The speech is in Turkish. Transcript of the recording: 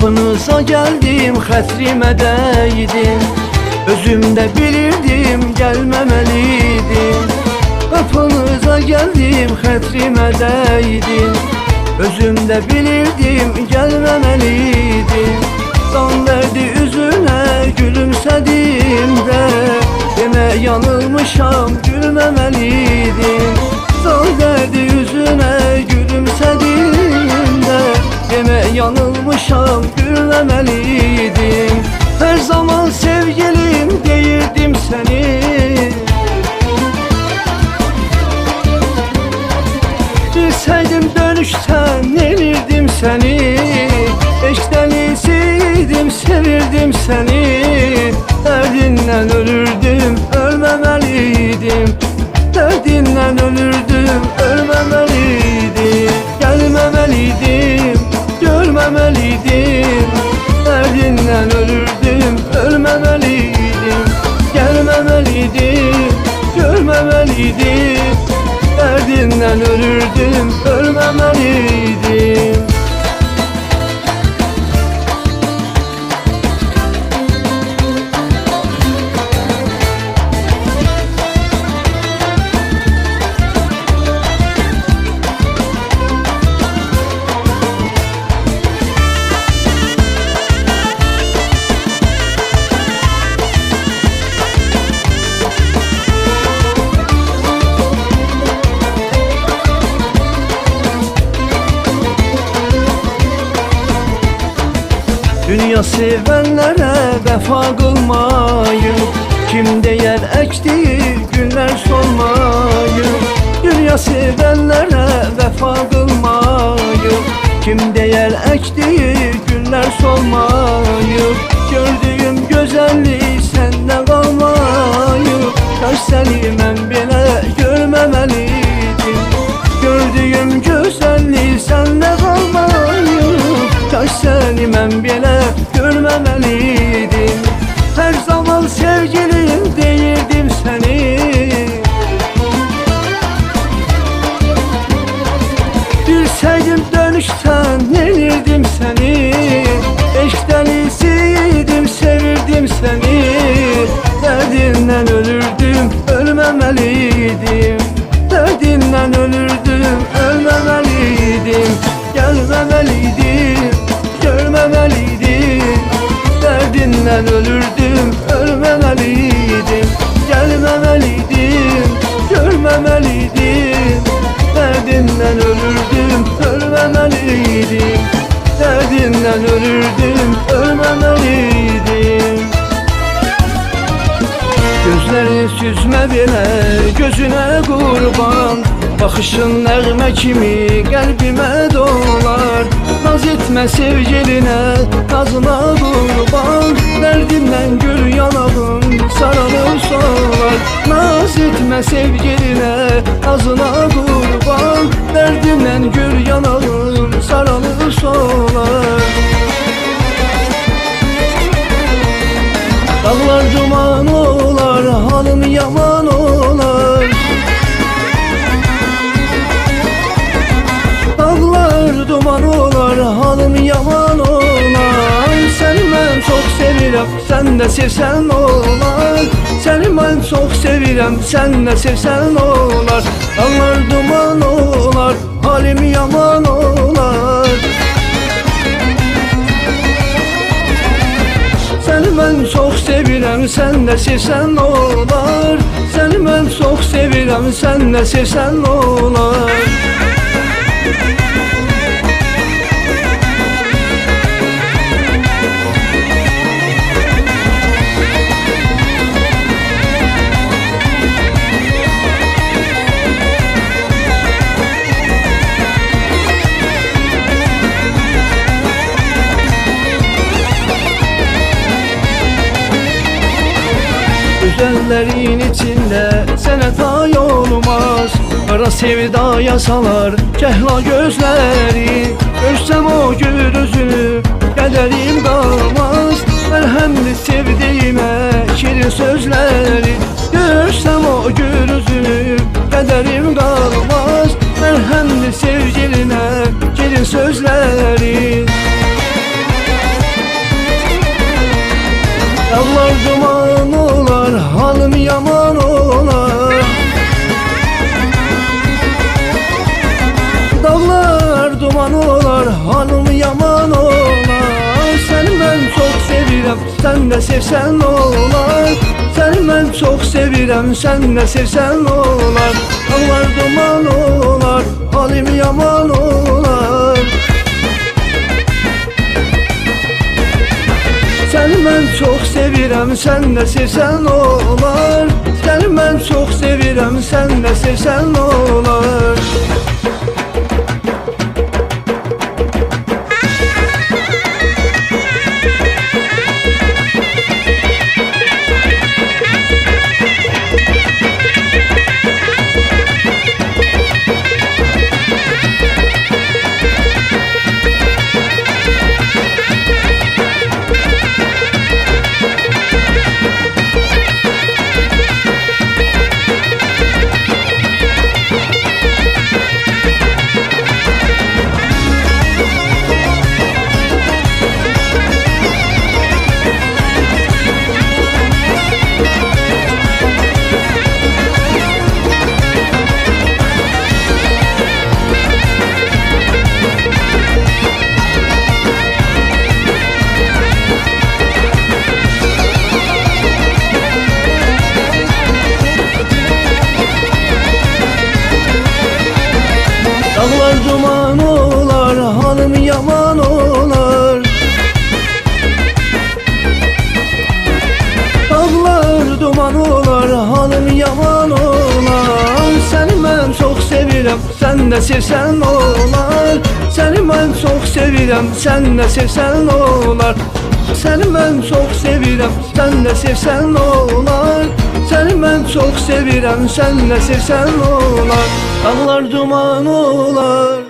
Kapınıza geldim hatırime değdim Özümde bilirdim gelmemeliydim Kapınıza geldim hatırime değdim Özümde bilirdim gelmemeliydim Zan verdi üzüne gülümsedim de Deme yanılmışam gülmemeliydim Zan verdi yüzüne gülümsedim de Deme yanılmışam gülmemeliydim Her zaman sevgilim değirdim seni Bilseydim dönüşten nelirdim seni. İyisiydim sevirdim seni. Derdinden ölürdüm ölmemeliydim. Derdinden ölürdüm görmemeliydim Derdinden ölürdüm ölmemeliydim Dünya sevenlere vefa kılmayın. Kim değer ektiği günler solmayın. Dünya sevenlere vefa kılmayın. Kim değer ektiği günler solmayın. Gördüğüm güzelliği sende kalmayın Kaç seni ben bile görmemeliydim Gördüğüm güzelliği sende kalmayın Kaç seni ben bile Gözleri süzme bile gözüne kurban. Bakışın nəğmə kimi qəlbimə dolar. Naz etmə sevgilinə, nazına qurban Dərdimdən gül yanağım saralır solar. Naz etmə sevgilinə, nazına sən də sevsən olar. Səni mən çox sevirəm, sən də sevsən olar. Dağlar duman olar, halim yaman olar. Səni mən çox sevirəm, sən də sevsən olar. Səni mən çox sevirəm, sən də sevsən olar Güzellerin içinde sen hata olmaz. Kara sevda yasalar kehla gözleri. Görsem o gül yüzünü kaderim kalmaz. Merhemli sevdiğime şirin sözleri. Görsem o gül yüzünü kaderim kalmaz. Merhemli sevgiline şirin sözleri. Yalvardım Sən də sevsən olar. Səni mən çox sevirəm Sən də sevsən olar. Dağlar duman olar. Halim yaman olar. Səni mən çox sevirəm, sən də sevsən olar. Səni mən çox sevirəm, sən də sevsən olar Duman olar, hanım yaman olar. Səni mən çox sevirəm, sən də sevsən olar. Səni mən çox sevirəm, sən də sevsən olar. Səni mən çox sevirəm, sən də sevsən olar. Səni mən çox sevirəm, sən də sevsən olar. Dağlar duman olar